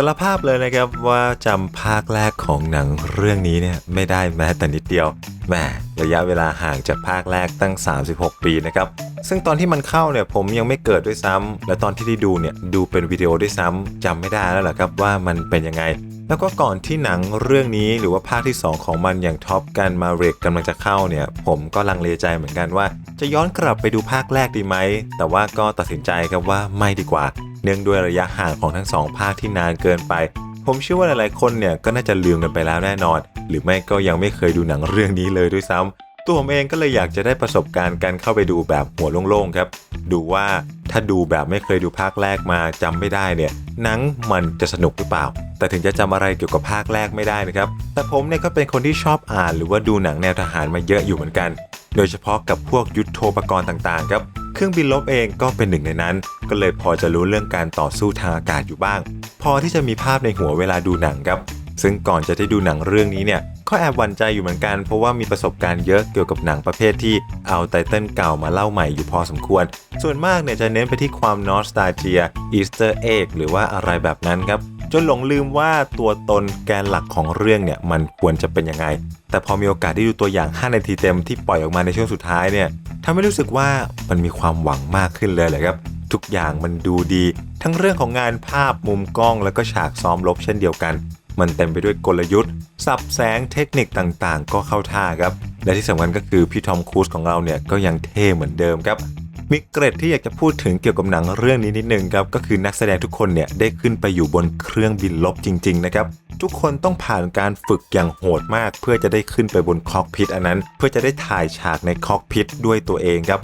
สารภาพเลยนะครับว่าจำภาคแรกของหนังเรื่องนี้เนี่ยไม่ได้แม้แต่นิดเดียวแหมระยะเวลาห่างจากภาคแรกตั้ง 36 ปีนะครับ ซึ่งตอนที่มันเข้าเนี่ยผมยังไม่เกิดด้วยซ้ำและตอนที่ได้ดูเนี่ยดูเป็นวิดีโอด้วยซ้ำจำไม่ได้แล้วล่ะครับว่ามันเป็นยังไง แล้วก็ก่อนที่หนังเรื่องนี้หรือว่าภาคที่ 2 ของมันอย่างท็อปกันมาเรกกำลังจะเข้าเนี่ย ผมก็ลังเลใจเหมือนกันว่า จะย้อนกลับไปดูภาคแรกดีไหมแต่ว่าก็ตัดสินใจครับว่าไม่ดีกว่า เนื่องด้วยระยะห่างของทั้งสองภาคที่นานเกินไป ผมเชื่อว่าหลายๆคนเนี่ยก็น่าจะลืมกันไปแล้วแน่นอน หรือไม่ก็ยังไม่เคยดูหนังเรื่องนี้เลยด้วยซ้ำตัวผมเองก็เลยอยากจะได้ประสบการณ์การเข้าไปดูแบบหัวโล่งๆครับ ดูว่าถ้าดูแบบไม่เคยดูภาคแรกมาจำไม่ได้เนี่ยหนังมันจะสนุกหรือเปล่า แต่ถึงจะจำอะไรเกี่ยวกับภาคแรกไม่ได้นะครับ แต่ผมเนี่ยก็เป็นคนที่ชอบอ่านหรือว่าดูหนังแนวทหารมาเยอะอยู่เหมือนกัน โดยเฉพาะกับพวกยุทธโธปกรณ์ต่างๆครับ เครื่องบินลบเองก็เป็นหนึ่งในนั้น ก็เลยพอจะรู้เรื่องการต่อสู้ทางอากาศอยู่บ้าง พอที่จะมีภาพในหัวเวลาดูหนังครับ ซึ่งก่อนจะได้ดูหนังเรื่องนี้เนี่ยก็แอบหวั่นใจอยู่เหมือนกัน เพราะว่ามีประสบการณ์เยอะเกี่ยวกับหนังประเภทที่เอาไตเติลเก่ามาเล่าใหม่อยู่พอสมควร ส่วนมากเนี่ยจะเน้นไปที่ความนอสตาเจียอีสเตอร์เอ็กหรือว่าอะไรแบบนั้นครับจนหลงลืมว่าตัวตนแกนหลักของเรื่องเนี่ยมันควรจะเป็นยังไง แต่พอมีโอกาสได้ดูตัวอย่าง 5 นาทีเต็มที่ปล่อยออกมาในช่วงสุดท้ายเนี่ยทำให้รู้สึกว่ามันมีความหวังมากขึ้นเลยแหละครับ ทุกอย่างมันดูดี ทั้งเรื่องของงานภาพมุมกล้อง แล้วก็ฉากซ้อมรบเช่นเดียวกัน มันเต็มไปด้วยกลยุทธ์ สับแสงเทคนิคต่างๆ ก็เข้าท่าครับ และที่สำคัญก็คือพี่ทอมครูซของเราเนี่ยก็ยังเท่เหมือนเดิมครับมีเกร็ดที่อยากจะพูดถึงเกี่ยวกับหนังเรื่องนี้นิดนึงครับก็คือนักแสดงทุกคนเนี่ยได้ขึ้นไปอยู่บนเครื่องบินลบจริง ๆ นะครับ ทุกคนต้องผ่านการฝึกอย่างโหดมาก เพื่อจะได้ขึ้นไปบนคอกพิทอันนั้น เพื่อจะได้ถ่ายฉากในคอกพิทด้วยตัวเองครับ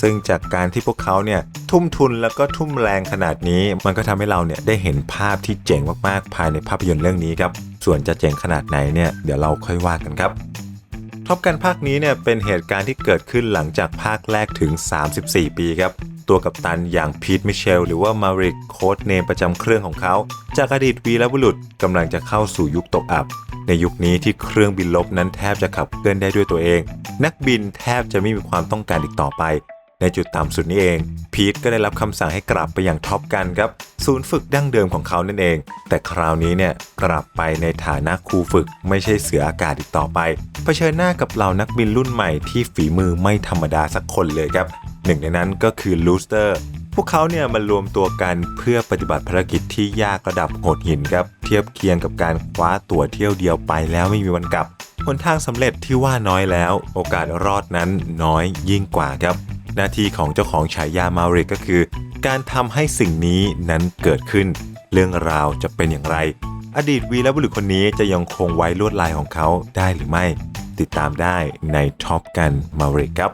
ซึ่งจากการที่พวกเขาเนี่ยทุ่มทุนแล้วก็ทุ่มแรงขนาดนี้ มันก็ทำให้เราเนี่ยได้เห็นภาพที่เจ๋งมากๆภายในภาพยนตร์เรื่องนี้ครับส่วนจะเจ๋งขนาดไหนเนี่ยเดี๋ยวเราค่อยว่ากันครับท็อปกันภาคนี้เนี่ยเป็นเหตุการณ์ที่เกิดขึ้นหลังจากภาคแรกถึง 34 ปีครับ ตัวกัปตันอย่างพีทมิเชลหรือว่ามาริกโค้ดเนมประจำเครื่องของเขา จากอดีตวีรบุรุษกำลังจะเข้าสู่ยุคตกอับ ในยุคนี้ที่เครื่องบินลบนั้นแทบจะขับเคลื่อนได้ด้วยตัวเอง นักบินแทบจะไม่มีความต้องการอีกต่อไป ในจุดต่ำสุดนี้เอง พีทก็ได้รับคำสั่งให้กลับไปอย่างท็อปกันครับ ศูนย์ฝึกดั้งเดิมของเขานั่นเอง แต่คราวนี้เนี่ยกลับไปในฐานะครูฝึกไม่ใช่เสืออากาศอีกต่อไป เผชิญหน้ากับเหล่านักบินรุ่นใหม่ที่ฝีมือไม่ธรรมดาสักคนเลยครับ หนึ่งในนั้นก็คือลูสเตอร์พวกเขาเนี่ยมารวมตัวกันเพื่อปฏิบัติภารกิจที่ยากระดับโหดหินครับ เทียบเคียงกับการคว้าตั๋วเที่ยวเดียวไปแล้วไม่มีวันกลับหนทางสำเร็จที่ว่าน้อยแล้ว โอกาสรอดนั้นน้อยยิ่งกว่าครับ หน้าที่ของเจ้าของฉายามาริกก็คือ การทำให้สิ่งนี้นั้นเกิดขึ้น เรื่องราวจะเป็นอย่างไร อดีตวีรบุรุษคนนี้จะยังคงไว้ลวดลายของเขาได้หรือไม่ ติดตามได้ในท็อปกันมาริกครับ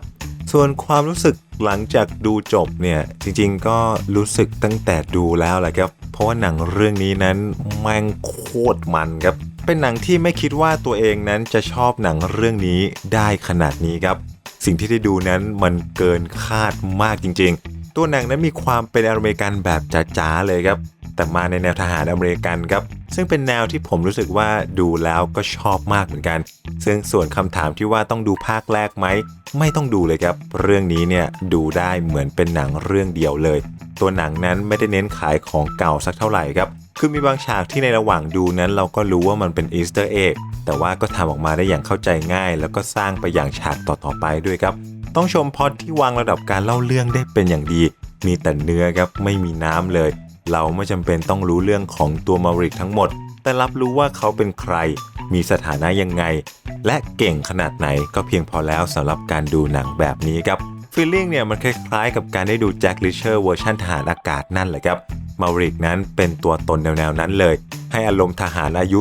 ส่วนความรู้สึกหลังจากดูจบเนี่ยจริงๆก็รู้สึกตั้งแต่ดูแล้วแหละครับ เพราะว่าหนังเรื่องนี้นั้นแม่งโคตรมันครับ เป็นหนังที่ไม่คิดว่าตัวเองนั้นจะชอบหนังเรื่องนี้ได้ขนาดนี้ครับ สิ่งที่ได้ดูนั้นมันเกินคาดมากจริง ๆ ตัวหนังนั้นมีความเป็นอเมริกันแบบจ๋าๆเลยครับ แต่มาในแนวทหารอเมริกันครับ ซึ่งเป็นแนวที่ผมรู้สึกว่าดูแล้วก็ชอบมากเหมือนกัน ซึ่งส่วนคำถามที่ว่าต้องดูภาคแรกไหม ไม่ต้องดูเลยครับ เรื่องนี้เนี่ยดูได้เหมือนเป็นหนังเรื่องเดียวเลย ตัวหนังนั้นไม่ได้เน้นขายของเก่าสักเท่าไหร่ครับ คือมีบางฉากที่ในระหว่างดูนั้นเราก็รู้ว่ามันเป็นอีสเตอร์เอ็กแต่ว่าก็ทำออกมาได้อย่างเข้าใจง่าย แล้วก็สร้างไปอย่างฉากต่อๆไปด้วยครับ ต้องชมพอดที่วางระดับการเล่าเรื่องได้เป็นอย่างดี มีแต่เนื้อครับไม่มีน้ำเลย เราไม่จำเป็นต้องรู้เรื่องของตัวมาริกทั้งหมด แต่รับรู้ว่าเขาเป็นใคร มีสถานะยังไง และเก่งขนาดไหนก็เพียงพอแล้วสำหรับการดูหนังแบบนี้ครับฟีลลิ่งเนี่ยมันคล้ายๆ กับการได้ดูแจ็คลิเชอร์เวอร์ชันทหารอากาศนั่นแหละครับมาริกนั้นเป็นตัวตนแนวๆนั้นเลย ให้อารมณ์ทหารอายุ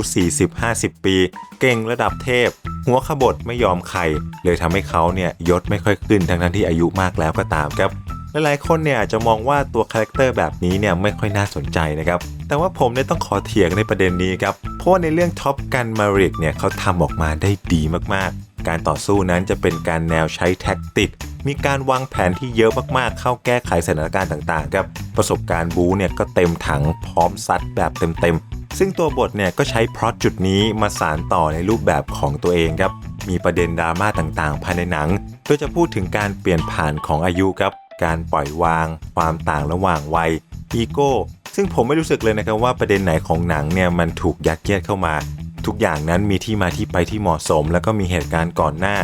40-50 ปี เก่งระดับเทพ หัวขบถไม่ยอมใคร เลยทำให้เขาเนี่ยยศไม่ค่อยขึ้นทั้งนั้นที่อายุมากแล้วก็ตามครับ หลายๆคนเนี่ยอาจจะมองว่าตัวคาแรคเตอร์แบบนี้เนี่ยไม่ค่อยน่าสนใจนะครับแต่ว่าผมเนี่ยต้องขอเถียงในประเด็นนี้ครับเพราะว่าในเรื่องท็อปกันมาริกเนี่ยเขาทำออกมาได้ดีมากๆ การต่อสู้นั้นจะเป็นการแนวใช้แท็กติก มีการวางแผนที่เยอะมากๆ เข้าแก้ไขสถานการณ์ต่างๆครับประสบการณ์บูเนี่ยก็เต็มถังพร้อมซัดแบบเต็มๆซึ่งตัวบทเนี่ยก็ใช้พล็อตจุดนี้มาสานต่อในรูปแบบของตัวเองครับมีประเด็นดราม่าต่างๆ ภายในหนังโดยจะพูดถึงการเปลี่ยนผ่านของอายุครับ การปล่อยวาง ความต่างระหว่างวัยอีโก้ซึ่งผมไม่รู้สึกเลยนะครับว่าประเด็นไหนของหนังเนี่ยมันถูกยัดเยียดเข้ามา ทุกอย่างนั้นมีที่มาที่ไปที่เหมาะสม แล้วก็มีเหตุการณ์ก่อนหน้า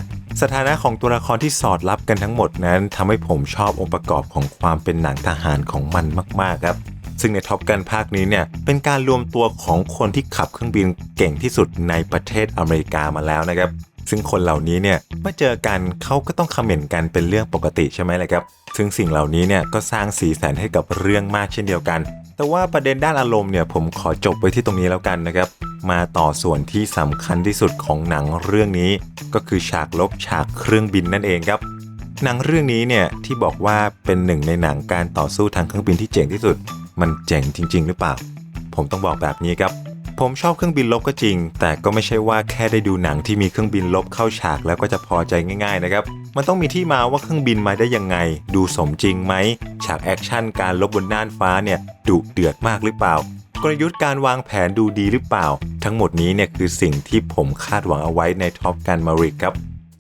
สถานะของตัวละครที่สอดรับกันทั้งหมดนั้นทำให้ผมชอบองค์ประกอบของความเป็นหนังทหารของมันมากๆครับซึ่งในท็อปกันภาคนี้เนี่ยเป็นการรวมตัวของคนที่ขับเครื่องบินเก่งที่สุดในประเทศอเมริกามาแล้วนะครับ ซึ่งคนเหล่านี้เนี่ยเมื่อเจอกันเขาก็ต้องคอมเมนต์กันเป็นเรื่องปกติใช่ไหมเลยครับ ซึ่งสิ่งเหล่านี้เนี่ยก็สร้างสีสันให้กับเรื่องมากเช่นเดียวกัน แต่ว่าประเด็นด้านอารมณ์เนี่ยผมขอจบไว้ที่ตรงนี้แล้วกันนะครับ มาต่อส่วนที่สำคัญที่สุดของหนังเรื่องนี้ ก็คือฉากลบฉากเครื่องบินนั่นเองครับหนังเรื่องนี้เนี่ยที่บอกว่าเป็นหนึ่งในหนังการต่อสู้ทางเครื่องบินที่เจ๋งที่สุด มันเจ๋งจริง ๆ หรือเปล่า ผมต้องบอกแบบนี้ครับ ผมชอบเครื่องบินลบก็จริง แต่ก็ไม่ใช่ว่าแค่ได้ดูหนังที่มีเครื่องบินลบเข้าฉากแล้วก็จะพอใจง่ายๆนะครับ มันต้องมีที่มาว่าเครื่องบินมาได้ยังไง ดูสมจริงไหม ฉากแอคชั่นการลบบนน่านฟ้าเนี่ยดุเดือดมากหรือเปล่า กลยุทธ์การวางแผนดูดีหรือเปล่า ทั้งหมดนี้เนี่ยคือสิ่งที่ผมคาดหวังเอาไว้ในท็อปกันมาริกครับ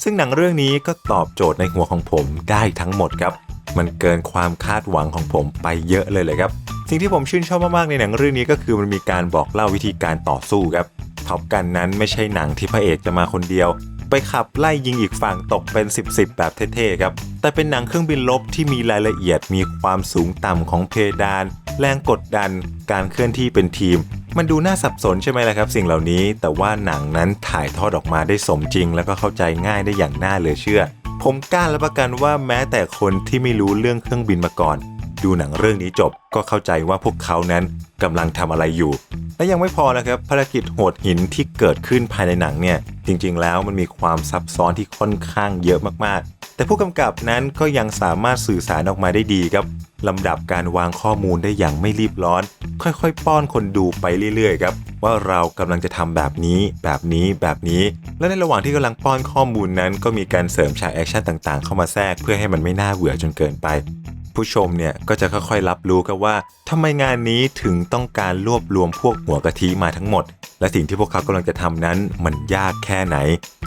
ซึ่งหนังเรื่องนี้ก็ตอบโจทย์ในหัวของผมได้ทั้งหมดครับ มันเกินความคาดหวังของผมไปเยอะเลยเลยครับ สิ่งที่ผมชื่นชอบมากๆในหนังเรื่องนี้ก็คือมันมีการบอกเล่าวิธีการต่อสู้ครับท็อปกันนั้นไม่ใช่หนังที่พระเอกจะมาคนเดียว ไปขับไล่ยิงอีกฝั่งตกเป็น10บสแบบเท่ๆครับ แต่เป็นหนังเครื่องบินลบที่มีรายละเอียดมีความสูงต่ำของเพดาน แรงกดดัน การเคลื่อนที่เป็นทีม มันดูน่าสับสนใช่ไหมล่ะครับ สิ่งเหล่านี้ แต่ว่าหนังนั้นถ่ายทอดออกมาได้สมจริง แล้วก็เข้าใจง่ายได้อย่างน่าเหลือเชื่อ ผมกล้ารับประกันว่าแม้แต่คนที่ไม่รู้เรื่องเครื่องบินมาก่อน ดูหนังเรื่องนี้จบก็เข้าใจว่าพวกเขานั้นกำลังทำอะไรอยู่ และยังไม่พอนะครับภารกิจโหดหินที่เกิดขึ้นภายในหนังเนี่ยจริงๆ แล้วมันมีความซับซ้อนที่ค่อนข้างเยอะมากๆ แต่ผู้กำกับนั้นก็ยังสามารถสื่อสารออกมาได้ดีครับลำดับการวางข้อมูลได้อย่างไม่รีบร้อน ค่อยๆ ป้อนคนดูไปเรื่อยๆครับว่าเรากำลังจะทำแบบนี้ แบบนี้แบบนี้ และในระหว่างที่กำลังป้อนข้อมูลนั้น ก็มีการเสริมฉากแอคชั่นต่างๆ เข้ามาแทรกเพื่อให้มันไม่น่าเบื่อจนเกินไป ผู้ชมเนี่ยก็จะค่อยๆรับรู้กันว่าทำไมงานนี้ถึงต้องการรวบรวมพวกหัวกะทิมาทั้งหมด และสิ่งที่พวกเขากำลังจะทำนั้นมันยากแค่ไหน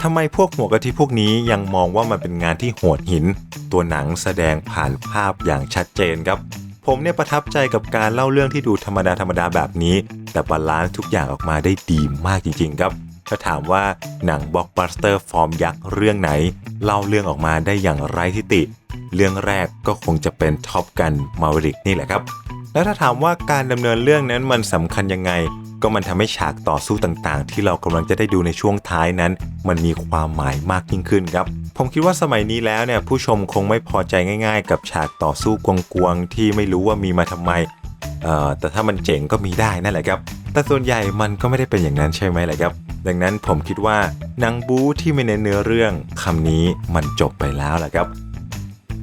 ทำไมพวกหัวกะทิพวกนี้ยังมองว่ามันเป็นงานที่โหดหิน ตัวหนังแสดงผ่านภาพอย่างชัดเจนครับผมเนี่ยประทับใจกับการเล่าเรื่องที่ดูธรรมดาธรรมดาแบบนี้ แต่บาลานซ์ทุกอย่างออกมาได้ดีมากจริงๆครับ ถ้าถามว่าหนังบล็อกบัสเตอร์ฟอร์มยักษ์เรื่องไหน เล่าเรื่องออกมาได้อย่างไร้ทิฏฐิเรื่องแรกก็คงจะเป็นท็อปกันมาริกนี่แหละครับ แล้วถ้าถามว่าการดำเนินเรื่องนั้นมันสำคัญยังไง ก็มันทำให้ฉากต่อสู้ต่างๆ ที่เรากำลังจะได้ดูในช่วงท้ายนั้น มันมีความหมายมากยิ่งขึ้นครับ ผมคิดว่าสมัยนี้แล้วเนี่ยผู้ชมคงไม่พอใจง่าย ๆ กับฉากต่อสู้กวงๆที่ไม่รู้ว่ามีมาทำไมเอ่อแต่ถ้ามันเจ๋งก็มีได้นั่นแหละครับ แต่ส่วนใหญ่มันก็ไม่ได้เป็นอย่างนั้นใช่ไหมล่ะครับ ดังนั้นผมคิดว่าหนังบู๊ที่ไม่เน้นเนื้อเรื่องคำนี้มันจบไปแล้วแหละครับ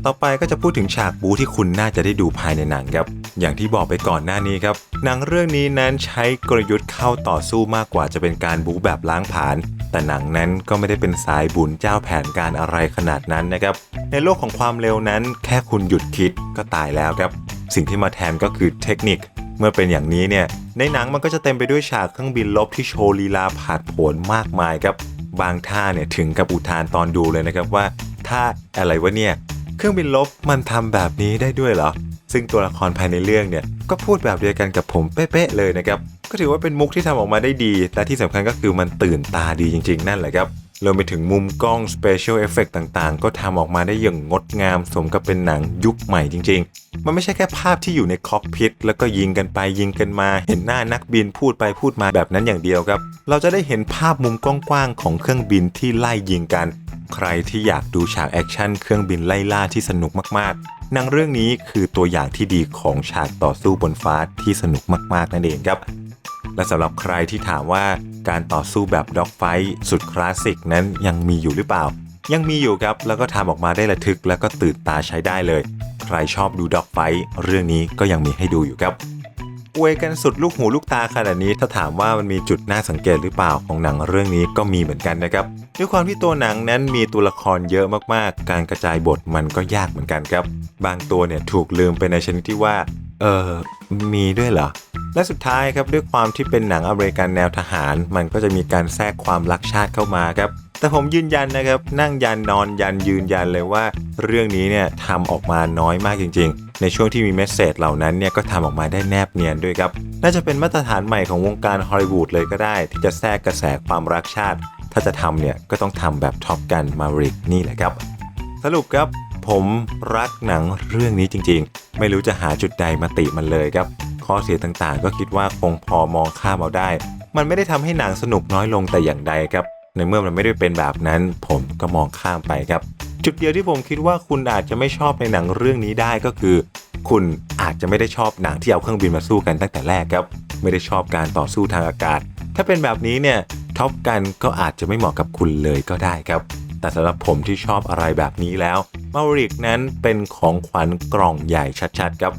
ต่อไปก็จะพูดถึงฉากบู๊ที่คุณน่าจะได้ดูภายในหนังครับ อย่างที่บอกไปก่อนหน้านี้ครับ หนังเรื่องนี้นั้นใช้กลยุทธ์เข้าต่อสู้มากกว่าจะเป็นการบู๊แบบล้างผลาญแต่หนังนั้นก็ไม่ได้เป็นสายบุญเจ้าแผนการอะไรขนาดนั้นนะครับ ในโลกของความเร็วนั้น แค่คุณหยุดคิดก็ตายแล้วครับ สิ่งที่มาแทนก็คือเทคนิค เมื่อเป็นอย่างนี้เนี่ย ในหนังมันก็จะเต็มไปด้วยฉากเครื่องบินลบที่โชว์ลีลาผาดโผนมากมายครับ บางท่าเนี่ยถึงกับอุทานตอนดูเลยนะครับว่าท่าอะไรวะเนี่ย เครื่องบินลบมันทำแบบนี้ได้ด้วยเหรอ ซึ่งตัวละครภายในเรื่องเนี่ยก็พูดแบบเดียวกันกับผมเป๊ะๆเลยนะครับ ก็ถือว่าเป็นมุกที่ทำออกมาได้ดี และที่สำคัญก็คือมันตื่นตาดีจริง ๆ นั่นแหละครับ รวมไปถึงมุมกล้อง Special Effect ต่างๆ ก็ทำออกมาได้อย่างงดงามสมกับเป็นหนังยุคใหม่จริง ๆ มันไม่ใช่แค่ภาพที่อยู่ในคอกพิทแล้วก็ยิงกันไปยิงกันมา เห็นหน้านักบินพูดไปพูดมาแบบนั้นอย่างเดียวครับ เราจะได้เห็นภาพมุมกว้างๆของเครื่องบินที่ไล่ยิงกัน ใครที่อยากดูฉากแอคชั่นเครื่องบินไล่ล่าที่สนุกมากๆหนังเรื่องนี้คือตัวอย่างที่ดีของฉากต่อสู้บนฟ้าที่สนุกมากๆนั่นเองครับและสำหรับใครที่ถามว่า การต่อสู้แบบด็อกไฟสุดคลาสสิกนั้นยังมีอยู่หรือเปล่า ยังมีอยู่ครับ แล้วก็ทำออกมาได้ระทึกแล้วก็ตื่นตาใช้ได้เลย ใครชอบดูด็อกไฟเรื่องนี้ก็ยังมีให้ดูอยู่ครับอวยกันสุดลูกหูลูกตาขนาดนี้ถ้าถามว่ามันมีจุดน่าสังเกตหรือเปล่าของหนังเรื่องนี้ก็มีเหมือนกันนะครับด้วยความที่ตัวหนังนั้นมีตัวละครเยอะมากๆ การกระจายบทมันก็ยากเหมือนกันครับ บางตัวเนี่ยถูกลืมไปในชนิดที่ว่าเออ มีด้วยเหรอ และสุดท้ายครับด้วยความที่เป็นหนังอเมริกันแนวทหาร มันก็จะมีการแทรกความรักชาติเข้ามาครับ แต่ผมยืนยันนะครับ นั่งยันนอนยันยืนยันเลยว่า เรื่องนี้เนี่ยทำออกมาน้อยมากจริง ๆ ในช่วงที่มีเมสเซจเหล่านั้นเนี่ยก็ทำออกมาได้แนบเนียนด้วยครับ น่าจะเป็นมาตรฐานใหม่ของวงการฮอลลีวูดเลยก็ได้ ที่จะแทรกกระแสความรักชาติ ถ้าจะทำเนี่ยก็ต้องทำแบบท็อปกันมาริกนี่แหละครับ สรุปครับ ผมรักหนังเรื่องนี้จริงๆ ไม่รู้จะหาจุดใดมาติมันเลยครับ ข้อเสียต่างๆ ก็คิดว่าคงพอมองข้ามเอาได้ มันไม่ได้ทำให้หนังสนุกน้อยลงแต่อย่างใดครับ ในเมื่อมันไม่ได้เป็นแบบนั้น ผมก็มองข้ามไปครับ จุดเดียวที่ผมคิดว่าคุณอาจจะไม่ชอบในหนังเรื่องนี้ได้ก็คือ คุณอาจจะไม่ได้ชอบหนังที่เอาเครื่องบินมาสู้กันตั้งแต่แรกครับ ไม่ได้ชอบการต่อสู้ทางอากาศ ถ้าเป็นแบบนี้เนี่ยท็อปกันก็อาจจะไม่เหมาะกับคุณเลยก็ได้ครับ แต่สำหรับผมที่ชอบอะไรแบบนี้แล้วมาริกนั้นเป็นของขวัญกล่องใหญ่ชัดๆครับ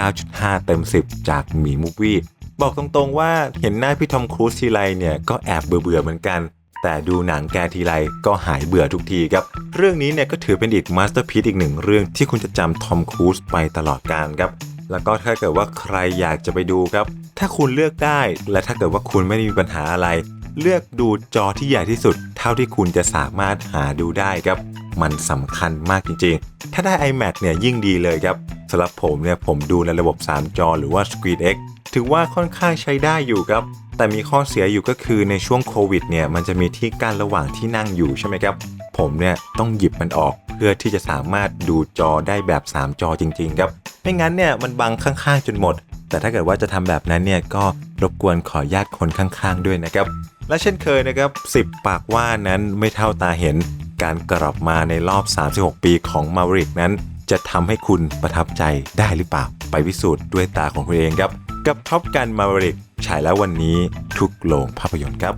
9.5 เต็ม 10 จากหมีมูฟวี่บอกตรงๆว่าเห็นหน้าพี่ทอมครูซทีไรเนี่ยก็แอบเบื่อๆเหมือนกัน แต่ดูหนังแกทีไรก็หายเบื่อทุกทีครับ เรื่องนี้เนี่ยก็ถือเป็นอีกมาสเตอร์พี e อีกหนึ่งเรื่องที่คุณจะจำทอมครูซไปตลอดกาลครับ แล้วก็ถ้าเกิดว่าใครอยากจะไปดูครับ ถ้าคุณเลือกได้ และถ้าเกิดว่าคุณไม่ได้มีปัญหาอะไร เลือกดูจอที่ใหญ่ที่สุด เท่าที่คุณจะสามารถหาดูได้ครับ มันสำคัญมากจริงๆ ถ้าได้ iMac เนี่ยยิ่งดีเลยครับสำหรับผมเนี่ยผมดูในระบบ 3 จอหรือว่า Screen X ถือว่าค่อนข้างใช้ได้อยู่ครับ แต่มีข้อเสียอยู่ก็คือในช่วงโควิดเนี่ยมันจะมีที่กั้นระหว่างที่นั่งอยู่ใช่ไหมครับ ผมเนี่ยต้องหยิบมันออกเพื่อที่จะสามารถดูจอได้แบบ 3 จอจริงๆครับ ไม่งั้นเนี่ยมันบังข้างๆจนหมด แต่ถ้าเกิดว่าจะทำแบบนั้นเนี่ยก็รบกวนขอญาตคนข้างๆด้วยนะครับ และเช่นเคยนะครับ 10 ปากว่านั้นไม่เท่าตาเห็น การกลับมาในรอบ 36 ปีของมาริกนั้น จะทำให้คุณประทับใจได้หรือเปล่า ไปพิสูจน์ด้วยตาของคุณเองครับ กับท็อปกันมาริกฉายแล้ววันนี้ทุกโรงภาพยนตร์ครับ